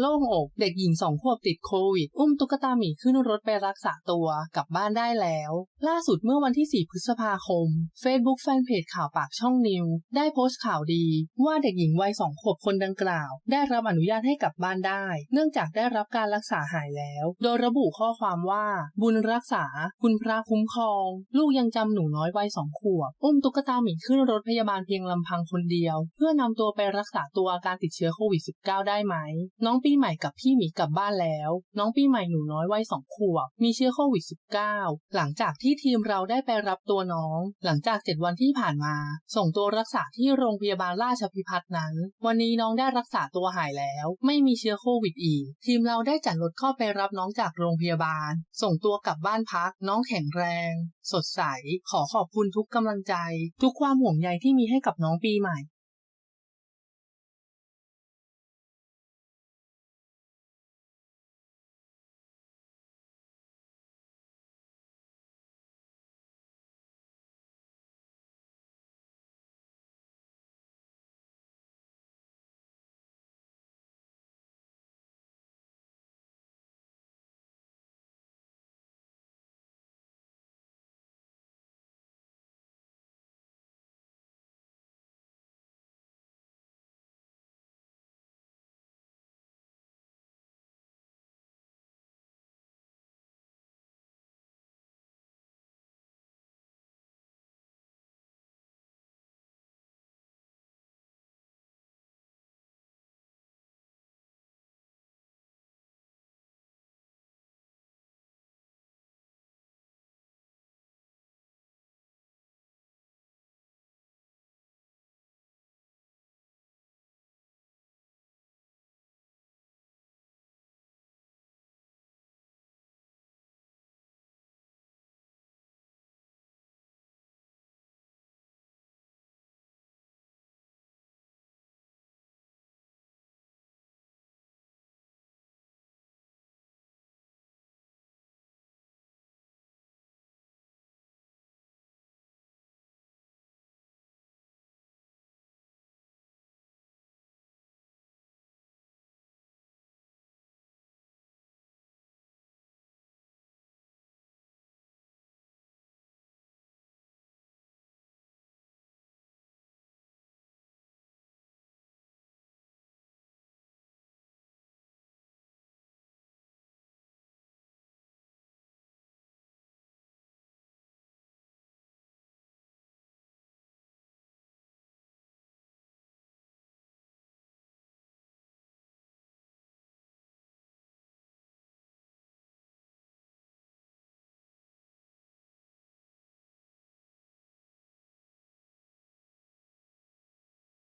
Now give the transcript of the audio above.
โล่งอกเด็กหญิงสองขวบติดโควิด อุ้มตุ๊กตาหมีขึ้นรถไปรักษาตัวกลับบ้านได้แล้ว ล่าสุดเมื่อวันที่ 4 พฤษภาคม Facebook แฟนเพจข่าวปากช่องนิว ได้โพสต์ข่าวดี ว่าเด็กหญิงวัยสองขวบคนดังกล่าว ได้รับอนุญาตให้กลับบ้านได้ เนื่องจากได้รับการรักษาหายแล้ว โดยระบุข้อความว่า บุญรักษา คุณพระคุ้มครอง ลูกยังจำหนูน้อยวัยสองขวบ อุ้มตุ๊กตาหมีขึ้นรถพยาบาลเพียงลำพังคนเดียว เพื่อนำตัวไปรักษาตัวอาการติดเชื้อโควิด -19 ได้ไหมน้องปีีใหม่กับพี่หมีกลับบ้านแล้ว น้องปีใหม่หนูน้อยวัยสองขวบมีเชื้อโควิด -19 หลังจากที่ทีมเราได้ไปรับตัวน้อง หลังจาก 7 วันที่ผ่านมา ส่งตัวรักษาที่โรงพยาบาลราชพิพัฒน์นั้น วันนี้น้องได้รักษาตัวหายแล้ว ไม่มีเชื้อโควิดอีก ทีมเราได้จัดรถเข้าไปรับน้องจากโรงพยาบาล ส่งตัวกลับบ้านพัก น้องแข็งแรง สดใส ขอขอบคุณทุกกำลังใจ ทุกความห่วงใยที่มีให้กับน้องปีใหม่